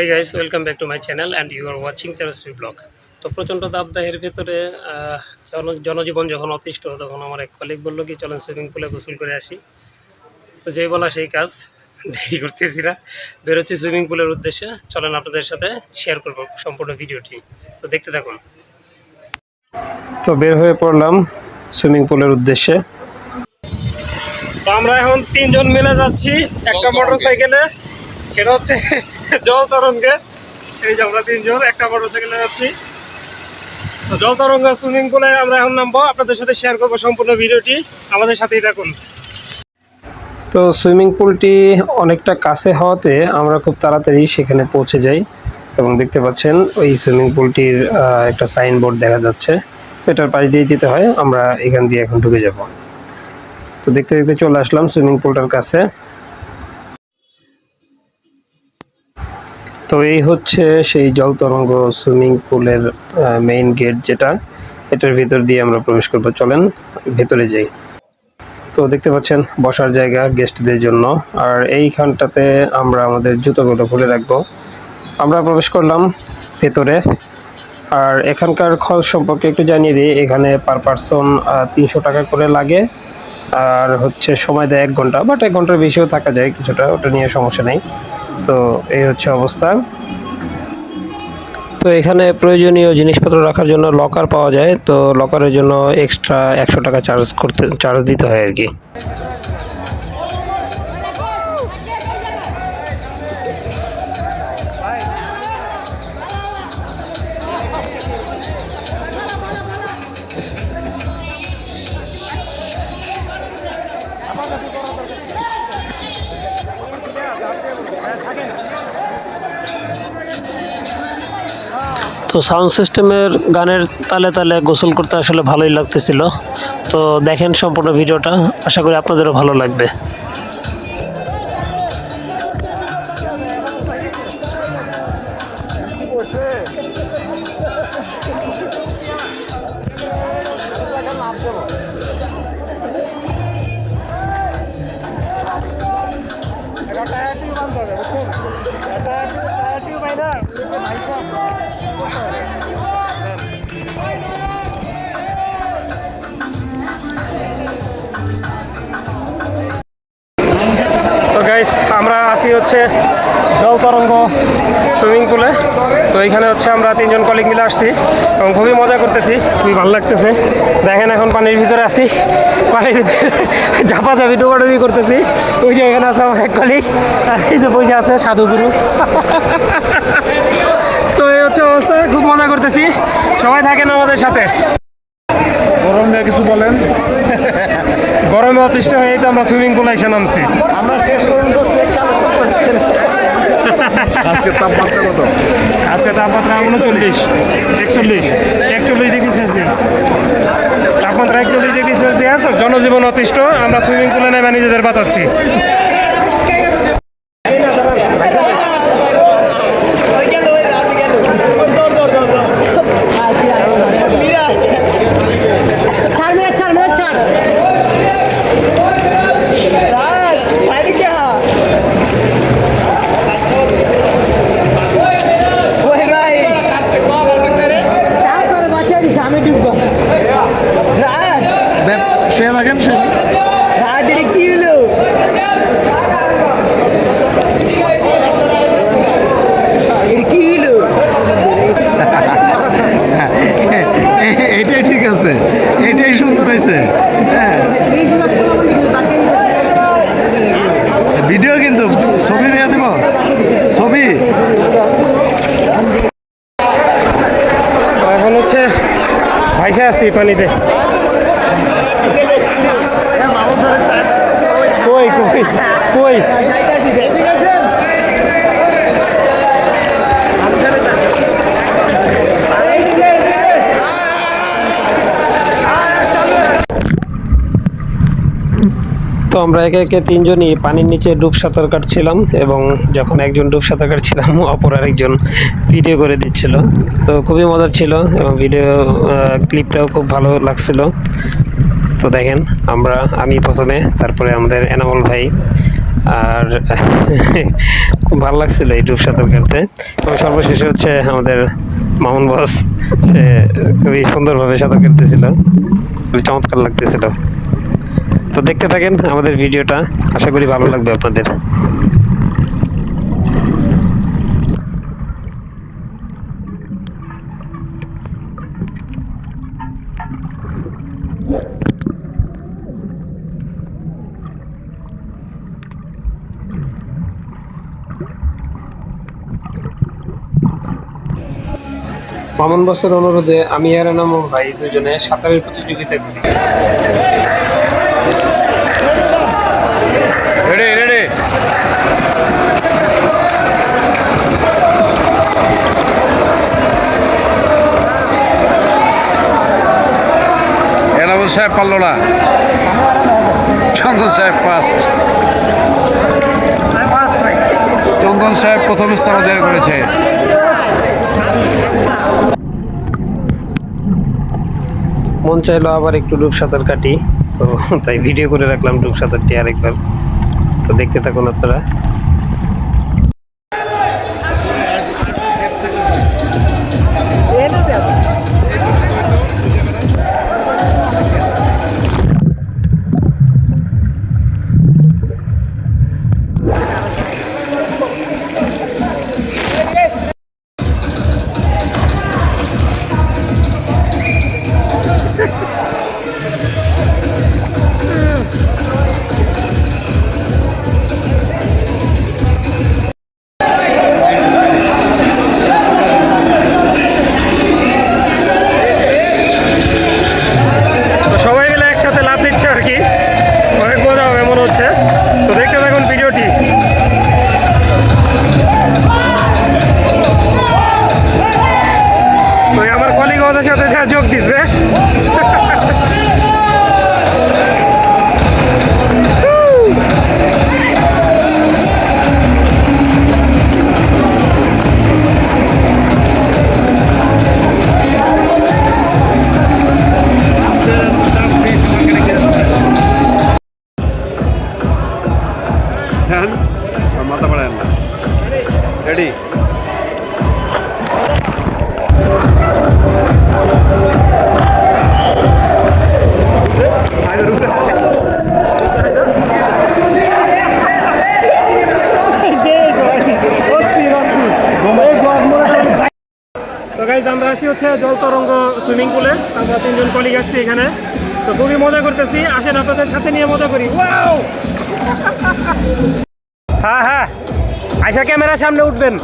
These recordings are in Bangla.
Hi guys welcome back to my channel and you are watching Tershri vlog তো প্রচণ্ড দাবদাহের ভেতরে জনজীবন যখন অতিষ্ঠ তখন আমার এক কলিগ বলল কি চলেন সুইমিং পুলে গোসল করে আসি। তো যেই বলা সেই কাজ দেরি করতেছি না। বেরোচ্ছি সুইমিং পুলের উদ্দেশ্যে। চলেন আপনাদের সাথে শেয়ার করব সম্পূর্ণ ভিডিওটি। তো দেখতে থাকুন। তো বের হয়ে পড়লাম সুইমিং পুলের উদ্দেশ্যে। তো আমরা এখন তিনজন মিলে যাচ্ছি একটা মোটর সাইকেলে সেটা হচ্ছে জল তরঙ্গে এই যে আমরা তিনজন, একটা মোটর সাইকেলে যাচ্ছি। জল তরঙ্গ সুইমিং পুলে আমরা এখন নামবো। আপনাদের সাথে শেয়ার করব সম্পূর্ণ ভিডিওটি। আমাদের সাথেই থাকুন। তো সুইমিং পুলটি অনেকটা কাছে হওয়াতে আমরা খুব তাড়াতাড়ি সেখানে পৌঁছে যাই এবং দেখতে পাচ্ছেন ওই সুইমিং পুলটির একটা সাইনবোর্ড দেখা যাচ্ছে। তো এটার পাশ দিয়ে যেতে হয়। আমরা এখান দিয়ে এখন ঢুকে যাব। তো দেখতে দেখতে চলে আসলাম সুইমিং পুলটার কাছে। তো এই হচ্ছে সেই জল তরঙ্গ সুইমিং পুলের মেইন গেট যেটা। এটার ভিতর দিয়ে আমরা প্রবেশ করব। চলেন ভেতরে যাই। তো দেখতে পাচ্ছেন, বসার জায়গা গেস্টদের জন্য। আর এইখানটাতে আমরা আমাদের জুতোগুলো খুলে রাখব। আমরা প্রবেশ করলাম ভেতরে। আর এখানকার খরচ সম্পর্কে একটু জানিয়ে দিই। এখানে পার পারসন তিনশো টাকা করে লাগে। আর হচ্ছে সময় দেয় এক ঘণ্টা বাট এক ঘণ্টার বেশিও থাকা যায় কিছুটা, ওটা নিয়ে সমস্যা নেই। তো এই হচ্ছে অবস্থা। তো এখানে প্রয়োজনীয় জিনিসপত্র রাখার জন্য লকার পাওয়া যায়, তো লকারের জন্য এক্সট্রা একশো টাকা চার্জ করতে চার্জ দিতে হয় আর কি। তো সাউন্ড সিস্টেমের গানের তালে তালে গোসল করতে আসলে ভালোই লাগতেছিল। তো দেখেন সম্পূর্ণ ভিডিওটা, আশা করি আপনাদেরও ভালো লাগবে। তো হচ্ছে জল তরঙ্গ সুইমিং পুলে। তো এইখানে হচ্ছে আমরা তিনজন কলিগ মিলে আসছি এবং খুবই মজা করতেছি খুবই ভালো লাগতেছে। দেখেন এখন পানির ভিতরে আছি। পানির ভিতরে ঝাপাঝাপি ডোবাডুবি করতেছি। ওই যে এখানে আছে আমার এক কলিগ আর এই যে বসে আছে সাধুগুরু তো এই হচ্ছে অবস্থা খুব মজা করতেছি। সবাই থাকেন আমাদের সাথে। গরম নিয়ে কিছু বলেন। গরমে অতিষ্ঠ হয়েই তো আমরা সুইমিং পুলে এসে নামছি। আমরা শেষ পর্যন্ত আজকে তাপমাত্রা কত? আজকে তাপমাত্রা উনচল্লিশ, একচল্লিশ একচল্লিশ ডিগ্রি সেলসিয়াস। তাপমাত্রা একচল্লিশ ডিগ্রি সেলসিয়াস, জনজীবন অতিষ্ঠ, আমরা সুইমিং পুলে নেমে নিজেদের বাঁচাচ্ছি। আসছি পানিতে কই কই কই তো আমরা একে একে তিনজনই পানির নিচে ডুব সাঁতার কাটছিলাম এবং যখন একজন ডুব সাঁতার কাটছিলাম অপর আরেকজন ভিডিও করে দিচ্ছিল। তো খুবই মজার ছিল এবং ভিডিও ক্লিপটাও খুব ভালো লাগছিল। তো দেখেন, আমরা, আমি প্রথমে, তারপরে আমাদের এনামল ভাই আর খুব ভালো লাগছিল এই ডুব সাঁতার কাটতে। এবং সর্বশেষে হচ্ছে আমাদের মামুন বস সে খুবই সুন্দরভাবে সাঁতার কাটতেছিল। খুবই চমৎকার লাগতেছিল। তো দেখতে থাকেন আমাদের ভিডিওটা। আশা করি ভালো লাগবে আপনাদের। মামুন বসের অনুরোধে আমি আর এনাম ভাই দুজনে সাঁতারের প্রতিযোগিতা করি। রেডি রেডি এনামুল সাহেব পারল না। চন্দন সাহেব চন্দন সাহেব প্রথম স্থান অধিকার করেছে। মন চাইলো আবার একটু ডুব সাঁতার কাটি, তো তাই ভিডিও করে রাখলাম ডুব সাঁতারটি আরেকবার। তো দেখতে থাকুন আপনারা। কলিগ আসছি এখানে। তো খুবই মজা করতেছি। আসেন, আপনাদের সাথে নিয়ে মজা করি। হ্যাঁ হ্যাঁ। আয়সা ক্যামেরার সামনে উঠবেন।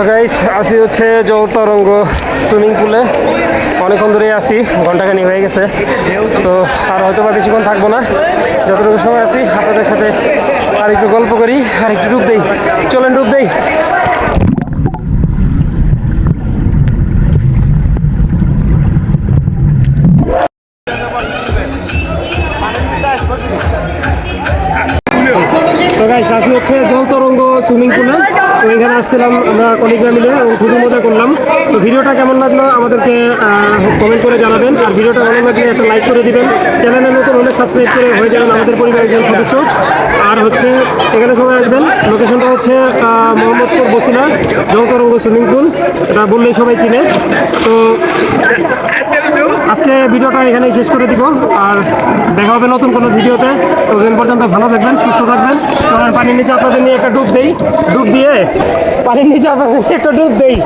তো গাইস আসি হচ্ছে জল তরঙ্গ সুইমিং পুলে অনেকক্ষণ ধরেই আসি ঘন্টাখানি হয়ে গেছে। তো আর হয়তো বা বেশিক্ষণ থাকব না। যতটুকু সময় আছি, আপনাদের সাথে আর একটু গল্প করি আর একটু ডুব দেই। চলেন ডুব দেই। তো এখানে আসছিলাম আমরা কলিগরা মিলে, এবং খুবই মজা করলাম। তো ভিডিওটা কেমন লাগল আমাদেরকে কমেন্ট করে জানাবেন। আর ভিডিওটা ভালো লাগলে একটা লাইক করে দিবেন। চ্যানেলে নতুন হলে সাবস্ক্রাইব করে হয়ে যাবেন আমাদের পরিবারের একজন সদস্য। আর হচ্ছে, এখানে সবাই আসবেন। লোকেশনটা হচ্ছে মোহাম্মদপুর বসিলা জল সুইমিং পুল। এটা বললেই সবাই চিনে। তো আজকে ভিডিওটা এখানে শেষ করে দিব আর দেখা হবে নতুন কোনো ভিডিওতে। ততদিন পর্যন্ত ভালো থাকবেন, সুস্থ থাকবেন। কারণ পানির নিচে আপনাদের নিয়ে একটা ডুব দেই। ডুব দিয়ে পানির নিচে আপনাদের একটা ডুব দেই।